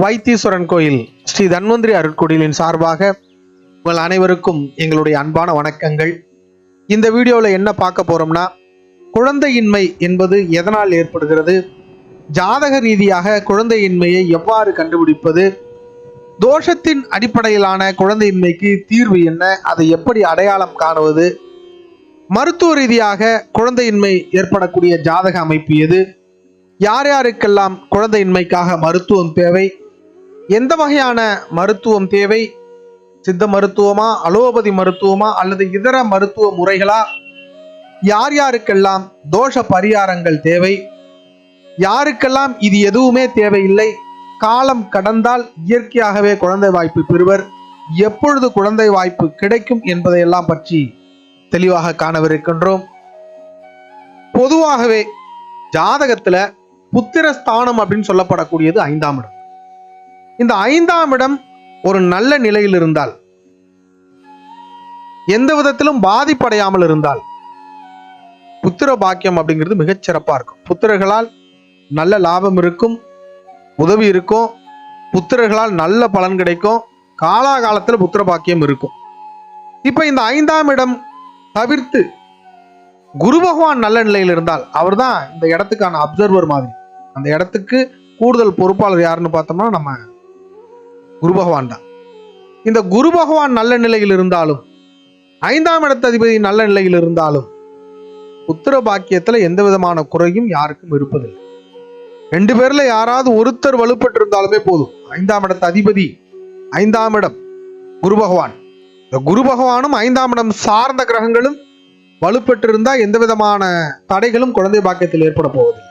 வைத்தீஸ்வரன் கோயில் ஸ்ரீ தன்வந்திரி அருட்கொடிகளின் சார்பாக உங்கள் அனைவருக்கும் எங்களுடைய அன்பான வணக்கங்கள். இந்த வீடியோவில் என்ன பார்க்க போறோம்னா குழந்தையின்மை என்பது எதனால் ஏற்படுகிறது? ஜாதக ரீதியாக குழந்தையின்மையை எவ்வாறு கண்டுபிடிப்பது? தோஷத்தின் அடிப்படையிலான குழந்தையின்மைக்கு தீர்வு என்ன? அதை எப்படி அடையாளம் காணுவது? மருத்துவ ரீதியாக குழந்தையின்மை ஏற்படக்கூடிய ஜாதக அமைப்பு எது? யார் யாருக்கெல்லாம் குழந்தையின்மைக்காக மருத்துவம் தேவை? எந்த வகையான மருத்துவம் தேவை? சித்த மருத்துவமா அலோபதி மருத்துவமா அல்லது இதர மருத்துவ முறைகளா? யார் யாருக்கெல்லாம் தோஷ பரிகாரங்கள் தேவை? யாருக்கெல்லாம் இது எதுவுமே தேவையில்லை? காலம் கடந்தால் இயற்கையாகவே குழந்தை வாய்ப்பு பெறுவர். எப்பொழுது குழந்தை வாய்ப்பு கிடைக்கும் என்பதையெல்லாம் பற்றி தெளிவாக காணவிருக்கின்றோம். பொதுவாகவே ஜாதகத்தில் புத்திரஸ்தானம் அப்படின்னு சொல்லப்படக்கூடியது ஐந்தாம் இடம். இந்த ஐந்தாம் இடம் ஒரு நல்ல நிலையில் இருந்தால் எந்த விதத்திலும் பாதிப்படையாமல் இருந்தால் புத்திர பாக்கியம் அப்படிங்கிறது மிகச்சிறப்பாக இருக்கும். புத்திரர்களால் நல்ல லாபம் இருக்கும் உதவி இருக்கும் புத்திரர்களால் நல்ல பலன் கிடைக்கும் காலாகாலத்துல புத்திர பாக்கியம் இருக்கும். இப்ப இந்த ஐந்தாம் இடம் தவிர்த்து குரு பகவான் நல்ல நிலையில் இருந்தால் அவர்தான் இந்த இடத்துக்கான அப்சர்வர் மாதிரி. அந்த இடத்துக்கு கூடுதல் பொறுப்பாளர் யாருன்னு பார்த்தோம்னா நம்ம குரு பகவான் தான். இந்த குரு பகவான் நல்ல நிலையில் இருந்தாலும் ஐந்தாம் இடத்த அதிபதி நல்ல நிலையில் இருந்தாலும் புத்திர பாக்கியத்தில் எந்த விதமான குறையும் யாருக்கும் இருப்பதில்லை. ரெண்டு பேர்ல யாராவது ஒருத்தர் வலுப்பட்டு இருந்தாலுமே போதும். ஐந்தாம் இடத்த அதிபதி ஐந்தாம் இடம் குரு பகவான். இந்த குரு பகவானும் ஐந்தாம் இடம் சார்ந்த கிரகங்களும் வலுப்பெற்றிருந்தால் எந்த விதமான தடைகளும் குழந்தை பாக்கியத்தில் ஏற்பட போவதில்லை.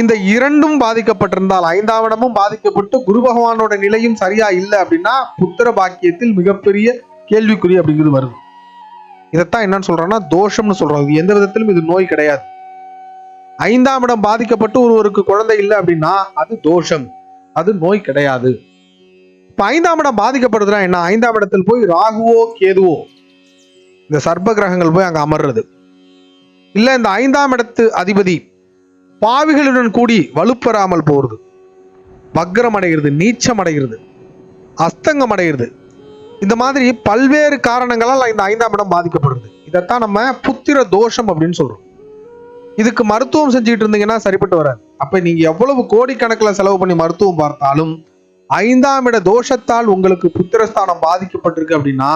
இந்த இரண்டும் பாதிக்கப்பட்டிருந்தால் ஐந்தாம் இடமும் பாதிக்கப்பட்டு குரு பகவானோட நிலையும் சரியா இல்லை அப்படின்னா புத்திர பாக்கியத்தில் மிகப்பெரிய கேள்விக்குறி அப்படிங்கிறது வருது. இதைத்தான் என்னன்னு சொல்றோம்னா தோஷம்னு சொல்றோம் இது எந்த விதத்திலும் இது நோய் கிடையாது. ஐந்தாம் இடம் பாதிக்கப்பட்டு ஒருவருக்கு குழந்தை இல்லை அப்படின்னா அது தோஷம். அது நோய் கிடையாது. இப்ப ஐந்தாம் இடம் பாதிக்கப்படுதுன்னா என்ன? ஐந்தாம் இடத்தில் போய் ராகுவோ கேதுவோ இந்த சர்ப்ப கிரகங்கள் போய் அங்க அமர்றது. இல்ல இந்த ஐந்தாம் இடத்து அதிபதி பாவிகளுடன் கூடி வலுப்பெறாமல் போகிறது. வக்ரம் அடைகிறது நீச்சம் அடைகிறது அஸ்தங்கம் அடைகிறது. இந்த மாதிரி பல்வேறு காரணங்களால் இந்த ஐந்தாம் இடம் பாதிக்கப்படுறது இதைத்தான் நம்ம புத்திர தோஷம் அப்படின்னு சொல்றோம். இதுக்கு மருத்துவம் செஞ்சுக்கிட்டு இருந்தீங்கன்னா சரிப்பட்டு வராது. அப்ப நீங்க எவ்வளவு கோடிக்கணக்கில் செலவு பண்ணி மருத்துவம் பார்த்தாலும் ஐந்தாம் இட தோஷத்தால் உங்களுக்கு புத்திரஸ்தானம் பாதிக்கப்பட்டிருக்கு அப்படின்னா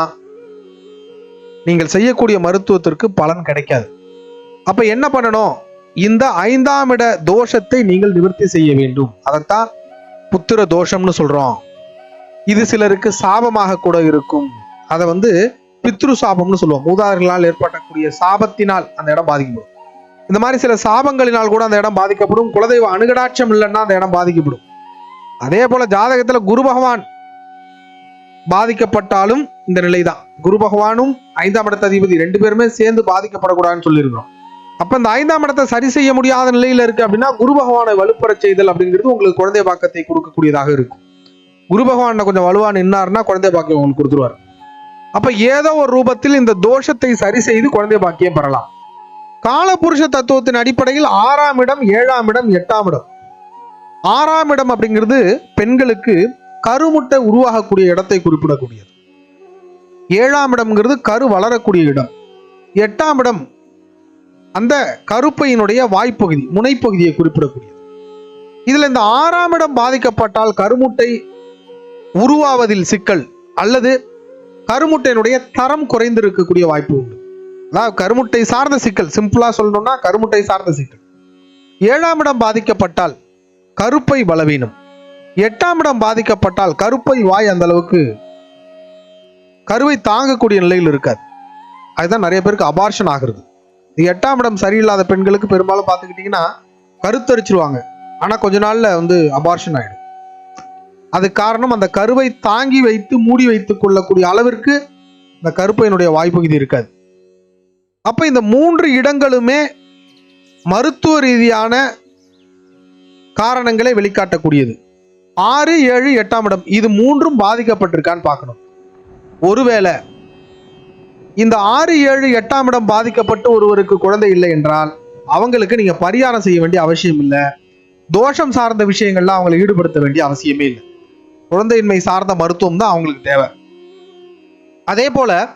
நீங்கள் செய்யக்கூடிய மருத்துவத்திற்கு பலன் கிடைக்காது. அப்ப என்ன பண்ணணும்? இந்த ஐந்தாம் இட தோஷத்தை நீங்கள் நிவர்த்தி செய்ய வேண்டும். அதைத்தான் புத்திர தோஷம்னு சொல்றோம். இது சிலருக்கு சாபமாக கூட இருக்கும். அதை வந்து பித்ரு சாபம்னு சொல்லுவோம். மூதாதர்களால் ஏற்படக்கூடிய சாபத்தினால் அந்த இடம் பாதிக்கப்படும். இந்த மாதிரி சில சாபங்களினால் கூட அந்த இடம் பாதிக்கப்படும். குலதெய்வ அணுகடாட்சம் இல்லைன்னா அந்த இடம் பாதிக்கப்படும். அதே போல ஜாதகத்துல குரு பகவான் பாதிக்கப்பட்டாலும் இந்த நிலைதான். குரு பகவானும் ஐந்தாம் இடத்த அதிபதி ரெண்டு பேருமே சேர்ந்து பாதிக்கப்படக்கூடாதுன்னு சொல்லியிருக்கிறோம். அப்ப இந்த ஐந்தாம் இடத்தை சரி செய்ய முடியாத நிலையில இருக்கு அப்படின்னா குரு பகவானை வலுப்பெற செய்தல் அப்படிங்கிறது உங்களுக்கு குழந்தை பாக்கத்தை கொடுக்கக்கூடியதாக இருக்கும். குரு பகவான கொஞ்சம் வலுவா நின்னாருன்னா குழந்தை பாக்கியம் உங்களுக்கு கொடுத்துருவார். அப்ப ஏதோ ஒரு ரூபத்தில் இந்த தோஷத்தை சரி செய்து குழந்தை பாக்கியம் பெறலாம். காலபுருஷ தத்துவத்தின் அடிப்படையில் ஆறாம் இடம் ஏழாம் இடம் எட்டாம் இடம். ஆறாம் இடம் அப்படிங்கிறது பெண்களுக்கு கருமுட்டை உருவாகக்கூடிய இடத்தை குறிப்பிடக்கூடியது. ஏழாம் இடம்ங்கிறது கரு வளரக்கூடிய இடம். எட்டாம் இடம் அந்த கருப்பையினுடைய வாய்ப்பகுதி முனைப்பகுதியை குறிப்பிடக்கூடியது. இதுல இந்த ஆறாம் இடம் பாதிக்கப்பட்டால் கருமுட்டை உருவாவதில் சிக்கல் அல்லது கருமுட்டையினுடைய தரம் குறைந்திருக்கக்கூடிய வாய்ப்பு உண்டு. அதாவது கருமுட்டை சார்ந்த சிக்கல் சிம்பிளா சொல்லணும்னா கருமுட்டை சார்ந்த சிக்கல். ஏழாம் இடம் பாதிக்கப்பட்டால் கருப்பை பலவீனம். எட்டாம் இடம் பாதிக்கப்பட்டால் கருப்பை வாய் அந்த அளவுக்கு கருவை தாங்கக்கூடிய நிலையில் இருக்காது. அதுதான் நிறைய பேருக்கு அபார்ஷன் ஆகுறது. எட்டாம் இடம் சரியில்லாத பெண்களுக்கு பெரும்பாலும் பார்த்துக்கிட்டிங்கன்னா கருத்தரிச்சிருவாங்க. ஆனால் கொஞ்ச நாளில் வந்து அபார்ஷன் ஆயிடும். அது காரணம் அந்த கருவை தாங்கி வைத்து மூடி வைத்து கொள்ளக்கூடிய அளவிற்கு இந்த கருப்பையினுடைய வாய்ப்பகுதி இருக்காது. அப்போ இந்த மூன்று இடங்களுமே மருத்துவ ரீதியான காரணங்களை வெளிக்காட்டக்கூடியது. ஆறு ஏழு எட்டாம் இடம் இது மூன்றும் பாதிக்கப்பட்டிருக்கான்னு பார்க்கணும். ஒருவேளை இந்த ஆறு ஏழு எட்டாம் இடம் பாதிக்கப்பட்டு ஒருவருக்கு குழந்தை இல்லை என்றால் அவங்களுக்கு நீங்க பரிகாரம் செய்ய வேண்டிய அவசியம் இல்லை. தோஷம் சார்ந்த விஷயங்கள்ல அவங்களை ஈடுபடுத்த வேண்டிய அவசியமே இல்லை. குழந்தையின்மை சார்ந்த மருத்துவம் தான் அவங்களுக்கு தேவை. அதே போல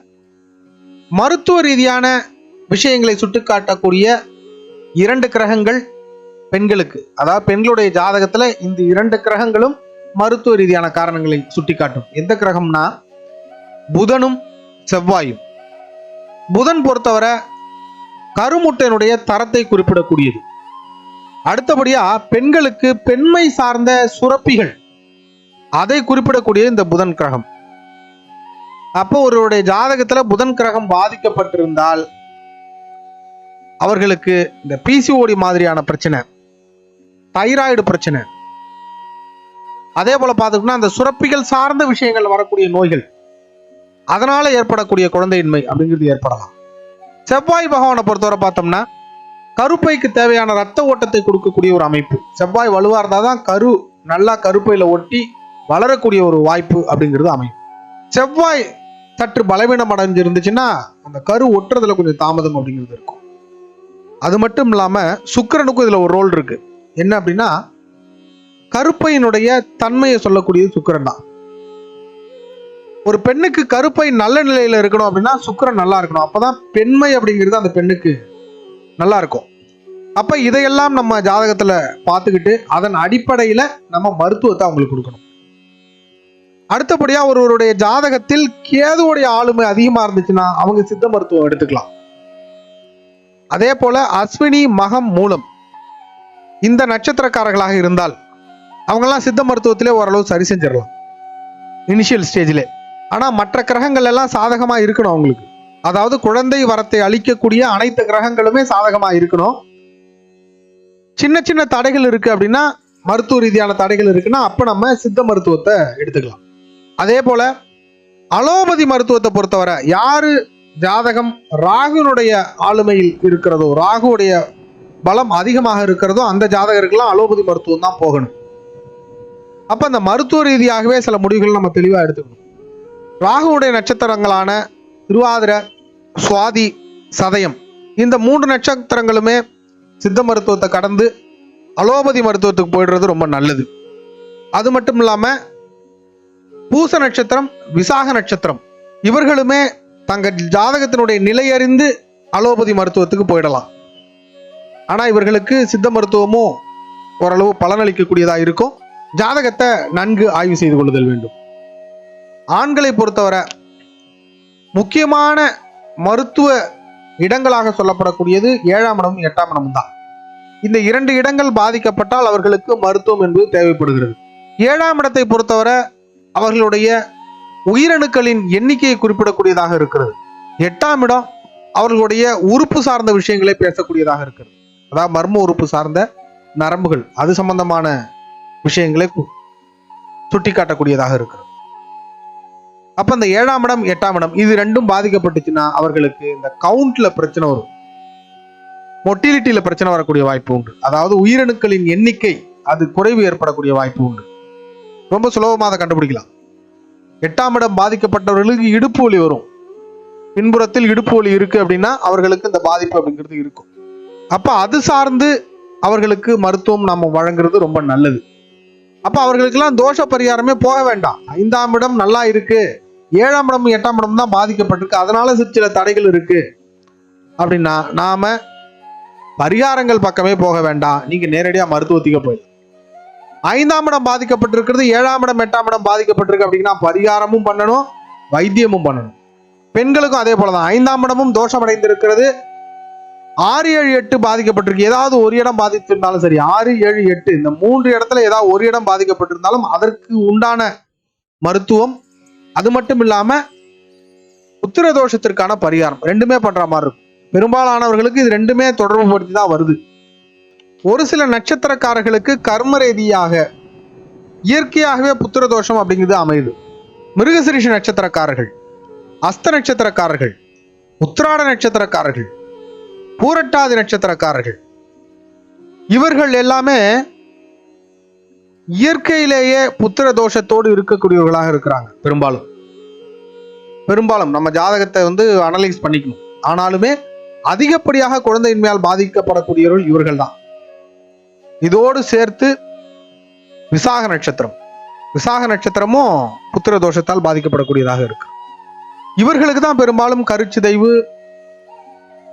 மருத்துவ ரீதியான விஷயங்களை சுட்டிக்காட்டக்கூடிய இரண்டு கிரகங்கள் பெண்களுக்கு. அதாவது பெண்களுடைய ஜாதகத்துல இந்த இரண்டு கிரகங்களும் மருத்துவ ரீதியான காரணங்களை சுட்டிக்காட்டும். எந்த கிரகம்னா? புதனும் செவ்வாயும். புதன் பொறுத்தவரை கருமுட்டையினுடைய தரத்தை குறிப்பிடக்கூடியது. அடுத்தபடியா பெண்களுக்கு பெண்மை சார்ந்த சுரப்பிகள். அதை குறிப்பிடக்கூடிய இந்த புதன் கிரகம். அப்போ ஒருவருடைய ஜாதகத்துல புதன் கிரகம் பாதிக்கப்பட்டிருந்தால் அவர்களுக்கு இந்த பிசிஓடி மாதிரியான பிரச்சனை தைராய்டு பிரச்சனை. அதே போல பார்த்துக்கிட்டோம்னா அந்த சுரப்பிகள் சார்ந்த விஷயங்கள் வரக்கூடிய நோய்கள். அதனால ஏற்படக்கூடிய குழந்தையின்மை அப்படிங்கிறது ஏற்படலாம். செவ்வாய் பகவானை பொறுத்தவரை பார்த்தோம்னா கருப்பைக்கு தேவையான ரத்த ஓட்டத்தை கொடுக்கக்கூடிய ஒரு அமைப்பு. செவ்வாய் வலுவா இருந்தால் தான் கரு நல்லா கருப்பையில் ஒட்டி வளரக்கூடிய ஒரு வாய்ப்பு அப்படிங்கிறது அமையும். செவ்வாய் சற்று பலவீனம் அடைஞ்சிருந்துச்சுன்னா அந்த கரு ஒட்டுறதுல கொஞ்சம் தாமதம் அப்படிங்கிறது இருக்கும். அது மட்டும் இல்லாமல் சுக்கிரனுக்கும் இதில் ஒரு ரோல் இருக்கு. என்ன அப்படின்னா கருப்பையினுடைய தன்மையை சொல்லக்கூடியது சுக்கரன் தான். ஒரு பெண்ணுக்கு கருப்பை நல்ல நிலையில இருக்கணும் அப்படின்னா சுக்கரன் நல்லா இருக்கணும். அப்பதான் பெண்மை அப்படிங்கிறது அந்த பெண்ணுக்கு நல்லா இருக்கும். அப்ப இதையெல்லாம் நம்ம ஜாதகத்துல பார்த்துக்கிட்டு அதன் அடிப்படையில நம்ம மருத்துவத்தை அவங்களுக்கு கொடுக்கணும். அடுத்தபடியா ஒருவருடைய ஜாதகத்தில் கேதுவுடைய ஆளுமை அதிகமா இருந்துச்சுன்னா அவங்க சித்த மருத்துவம் எடுத்துக்கலாம். அதே போல அஸ்வினி மகம் மூலம் இந்த நட்சத்திரக்காரர்களாக இருந்தால் அவங்கெல்லாம் சித்த மருத்துவத்திலே ஓரளவு சரி செஞ்சிடலாம். இனிஷியல் ஸ்டேஜிலே ஆனா மற்ற கிரகங்கள் எல்லாம் சாதகமா இருக்கணும் அவங்களுக்கு. அதாவது குழந்தை வரத்தை அளிக்கக்கூடிய அனைத்து கிரகங்களுமே சாதகமா இருக்கணும். சின்ன சின்ன தடைகள் இருக்கு அப்படின்னா மருத்துவ ரீதியான தடைகள் இருக்குன்னா அப்போ நம்ம சித்த மருத்துவத்தை எடுத்துக்கலாம். அதே போல அலோபதி மருத்துவத்தை பொறுத்தவரை யாரு ஜாதகம் ராகுனுடைய ஆளுமையில் இருக்கிறதோ ராகுவுடைய பலம் அதிகமாக இருக்கிறதோ அந்த ஜாதகருக்கெல்லாம் அலோபதி மருத்துவம் தான் போகணும். அப்ப அந்த மருத்துவ ரீதியாகவே சில முடிவுகள் நம்ம தெளிவா எடுத்துக்கணும். ராகுவுடைய நட்சத்திரங்களான திருவாதிர சுவாதி சதயம். இந்த மூன்று நட்சத்திரங்களுமே சித்த மருத்துவத்தை கடந்து அலோபதி மருத்துவத்துக்கு போயிடுறது ரொம்ப நல்லது. அது மட்டும் இல்லாமல் பூச நட்சத்திரம் விசாக நட்சத்திரம். இவர்களுமே தங்கள் ஜாதகத்தினுடைய நிலை அறிந்து அலோபதி மருத்துவத்துக்கு போயிடலாம். ஆனால் இவர்களுக்கு சித்த மருத்துவமும் ஓரளவு பலனளிக்கக்கூடியதாக இருக்கும். ஜாதகத்தை நன்கு ஆய்வு செய்து கொள்ளுதல் வேண்டும். ஆண்களை பொறுத்தவரை முக்கியமான மருத்துவ இடங்களாக சொல்லப்படக்கூடியது ஏழாம் இடமும் எட்டாம் இடமும் தான். இந்த இரண்டு இடங்கள் பாதிக்கப்பட்டால் அவர்களுக்கு மருத்துவம் என்பது தேவைப்படுகிறது. ஏழாம் இடத்தை பொறுத்தவரை அவர்களுடைய உயிரணுக்களின் எண்ணிக்கையை குறிப்பிடக்கூடியதாக இருக்கிறது. எட்டாம் இடம் அவர்களுடைய உறுப்பு சார்ந்த விஷயங்களை பேசக்கூடியதாக இருக்கிறது. அதாவது மர்ம உறுப்பு சார்ந்த நரம்புகள் அது சம்பந்தமான விஷயங்களை சுட்டிக்காட்டக்கூடியதாக இருக்கிறது. அப்ப இந்த ஏழாம் இடம் எட்டாம் இடம் இது ரெண்டும் பாதிக்கப்பட்டுச்சுன்னா அவர்களுக்கு இந்த கவுண்ட்ல பிரச்சனை வரும். மொட்டிலிட்டியில பிரச்சனை வரக்கூடிய வாய்ப்பு உண்டு. அதாவது உயிரணுக்களின் எண்ணிக்கை அது குறைவு ஏற்படக்கூடிய வாய்ப்பு உண்டு. ரொம்ப சுலபமாக அதை கண்டுபிடிக்கலாம். எட்டாம் இடம் பாதிக்கப்பட்டவர்களுக்கு இடுப்பு வலி வரும். பின்புறத்தில் இடுப்பு வலி இருக்கு அப்படின்னா அவர்களுக்கு இந்த பாதிப்பு அப்படிங்கிறது இருக்கும். அப்ப அது சார்ந்து அவர்களுக்கு மருத்துவம் நாம வழங்குறது ரொம்ப நல்லது. அப்போ அவர்களுக்கெல்லாம் தோஷ பரிகாரமே போக வேண்டாம். ஐந்தாம் இடம் நல்லா இருக்கு. ஏழாம் இடம் எட்டாம் இடம் தான் பாதிக்கப்பட்டிருக்கு. அதனால சிறு சில தடைகள் இருக்கு. அப்படின்னா நாம பரிகாரங்கள் பக்கமே போக வேண்டாம். நீங்க நேரடியா மருத்துவத்துக்கு போயிடலாம். ஐந்தாம் இடம் பாதிக்கப்பட்டிருக்கிறது. ஏழாம் இடம் எட்டாம் இடம் பாதிக்கப்பட்டிருக்கு அப்படின்னா பரிகாரமும் பண்ணணும் வைத்தியமும் பண்ணணும். பெண்களுக்கும் அதே போலதான். ஐந்தாம் இடமும் தோஷம் அடைந்திருக்கிறது ஆறு ஏழு எட்டு பாதிக்கப்பட்டிருக்கு. ஏதாவது ஒரு இடம் பாதித்திருந்தாலும் சரி ஆறு ஏழு எட்டு இந்த மூன்று இடத்துல ஏதாவது ஒரு இடம் பாதிக்கப்பட்டிருந்தாலும் அதற்கு உண்டான மருத்துவம் அது மட்டும் இல்லாம உத்திர தோஷத்திற்கான பரிகாரம். ரெண்டுமே பண்ற மாதிரி இருக்கும். பெரும்பாலானவர்களுக்கு இது ரெண்டுமே தொடர்பு படுத்தி தான் வருது. ஒரு சில நட்சத்திரக்காரர்களுக்கு கர்ம ரீதியாக இயற்கையாகவே புத்திர தோஷம் அப்படிங்கிறது அமையுது. மிருகசிரிஷ நட்சத்திரக்காரர்கள் அஸ்த நட்சத்திரக்காரர்கள் உத்திராட நட்சத்திரக்காரர்கள் பூரட்டாதி நட்சத்திரக்காரர்கள். இவர்கள் எல்லாமே இயற்கையிலேயே புத்திர தோஷத்தோடு இருக்கக்கூடியவர்களாக இருக்கிறாங்க. பெரும்பாலும். பெரும்பாலும் நம்ம ஜாதகத்தை வந்து அனலைஸ் பண்ணிக்கணும். ஆனாலுமே அதிகப்படியாக குழந்தையின்மையால் பாதிக்கப்படக்கூடியவர்கள் இவர்கள் தான். இதோடு சேர்த்து விசாக நட்சத்திரம். விசாக நட்சத்திரமும் புத்திர தோஷத்தால் பாதிக்கப்படக்கூடியதாக இருக்கு. இவர்களுக்கு தான் பெரும்பாலும் கருச்சிதைவு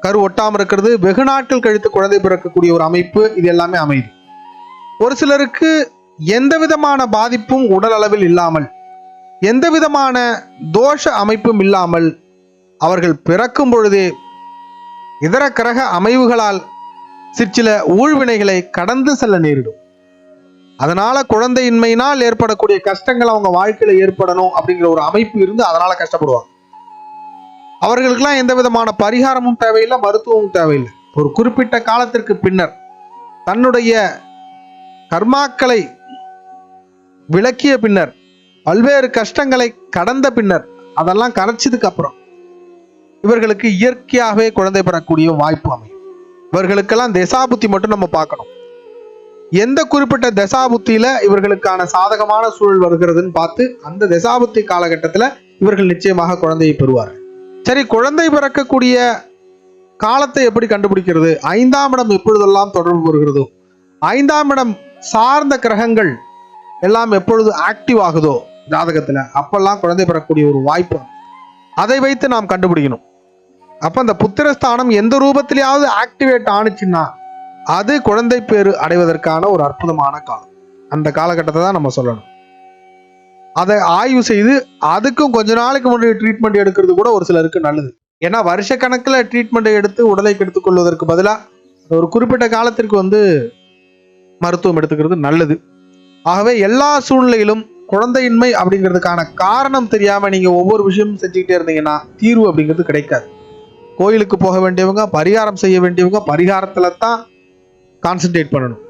கரு ஒட்டாமல் இருக்கிறது. வெகு நாட்கள் கழித்து குழந்தை பிறக்கக்கூடிய ஒரு அமைப்பு. இது எல்லாமே அமையுது ஒரு சிலருக்கு எந்த விதமான பாதிப்பும் உடல் அளவில் இல்லாமல் எந்த விதமான தோஷ அமைப்பும் இல்லாமல் அவர்கள் பிறக்கும் பொழுதே இதர கிரக அமைவுகளால் சிற்சில ஊழ்வினைகளை கடந்து செல்ல நேரிடும். அதனால குழந்தையின்மையினால் ஏற்படக்கூடிய கஷ்டங்கள் அவங்க வாழ்க்கையில ஏற்படணும் அப்படிங்கிற ஒரு அமைப்பு இருந்து அதனால கஷ்டப்படுவாங்க. அவர்களுக்கெல்லாம் எந்த விதமான பரிகாரமும் தேவையில்லை மருத்துவமும் தேவையில்லை. ஒரு குறிப்பிட்ட காலத்திற்கு பின்னர் தன்னுடைய கர்மாக்களை விளக்கிய பின்னர் பல்வேறு கஷ்டங்களை கடந்த பின்னர் அதெல்லாம் கரைச்சதுக்கு அப்புறம் இவர்களுக்கு இயற்கையாகவே குழந்தை பெறக்கூடிய வாய்ப்பு அமையும். இவர்களுக்கெல்லாம் தசாபுத்தி மட்டும் நம்ம பார்க்கணும். எந்த குறிப்பிட்ட தசாபுத்தியில இவர்களுக்கான சாதகமான சூழல் வருகிறதுன்னு பார்த்து அந்த தசாபுத்தி காலகட்டத்தில் இவர்கள் நிச்சயமாக குழந்தையை பெறுவார்கள். சரி குழந்தை பிறக்கக்கூடிய காலத்தை எப்படி கண்டுபிடிக்கிறது? ஐந்தாம் இடம் எப்பொழுதெல்லாம் தொடர்பு வருகிறதோ ஐந்தாம் இடம் சார்ந்த கிரகங்கள் எல்லாம் எப்பொழுது ஆக்டிவ் ஆகுதோ ஜாதகத்தில் அப்பெல்லாம் குழந்தை பெறக்கூடிய ஒரு வாய்ப்பு அதை. வைத்து நாம் கண்டுபிடிக்கணும். அப்போ அந்த புத்திரஸ்தானம் எந்த ரூபத்திலேயாவது ஆக்டிவேட் ஆணுச்சுன்னா அது குழந்தை பேரு அடைவதற்கான ஒரு அற்புதமான காலம். அந்த காலகட்டத்தை தான் நம்ம சொல்லணும். அதை ஆய்வு செய்து அதுக்கும் கொஞ்ச நாளைக்கு முன்னாடி ட்ரீட்மெண்ட் எடுக்கிறது கூட ஒரு சிலருக்கு நல்லது. ஏன்னா வருஷ கணக்கில் ட்ரீட்மெண்ட் எடுத்து உடலை கெடுத்துக் கொள்வதற்கு பதிலாக ஒரு குறிப்பிட்ட காலத்திற்கு வந்து மருத்துவம் எடுத்துக்கிறது நல்லது. ஆகவே எல்லா சூழ்நிலையிலும் குழந்தையின்மை அப்படிங்கிறதுக்கான காரணம் தெரியாமல் நீங்கள் ஒவ்வொரு விஷயமும் செஞ்சுக்கிட்டே இருந்தீங்கன்னா தீர்வு அப்படிங்கிறது கிடைக்காது. கோயிலுக்கு போக வேண்டியவங்க பரிகாரம் செய்ய வேண்டியவங்க பரிகாரத்தில் தான் கான்சென்ட்ரேட் பண்ணணும்.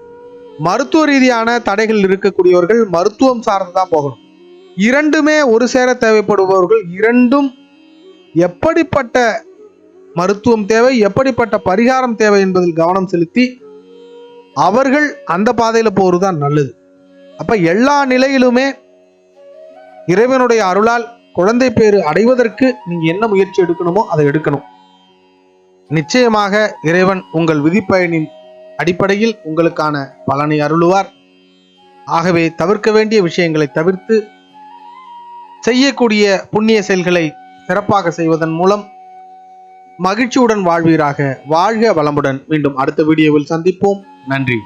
மருத்துவ ரீதியான தடைகள் இருக்கக்கூடியவர்கள் மருத்துவம் சார்ந்து தான் போகணும். இரண்டுமே ஒரு சேர தேவைப்படுபவர்கள் இரண்டும் எப்படிப்பட்ட மருத்துவம் தேவை எப்படிப்பட்ட பரிகாரம் தேவை என்பதில் கவனம் செலுத்தி அவர்கள் அந்த பாதையில் போகிறது தான் நல்லது. அப்போ எல்லா நிலையிலுமே இறைவனுடைய அருளால் குழந்தை பேர் அடைவதற்கு நீங்கள் என்ன முயற்சி எடுக்கணுமோ அதை எடுக்கணும். நிச்சயமாக இறைவன் உங்கள் விதிப்பயனின் அடிப்படையில் உங்களுக்கான பலனை அருளுவார். ஆகவே தவிர்க்க வேண்டிய விஷயங்களை தவிர்த்து செய்யக்கூடிய புண்ணிய செயல்களை சிறப்பாக செய்வதன் மூலம் மகிழ்ச்சியுடன் வாழ்வீராக. வாழ்க வளமுடன். மீண்டும் அடுத்த வீடியோவில் சந்திப்போம். நன்றி.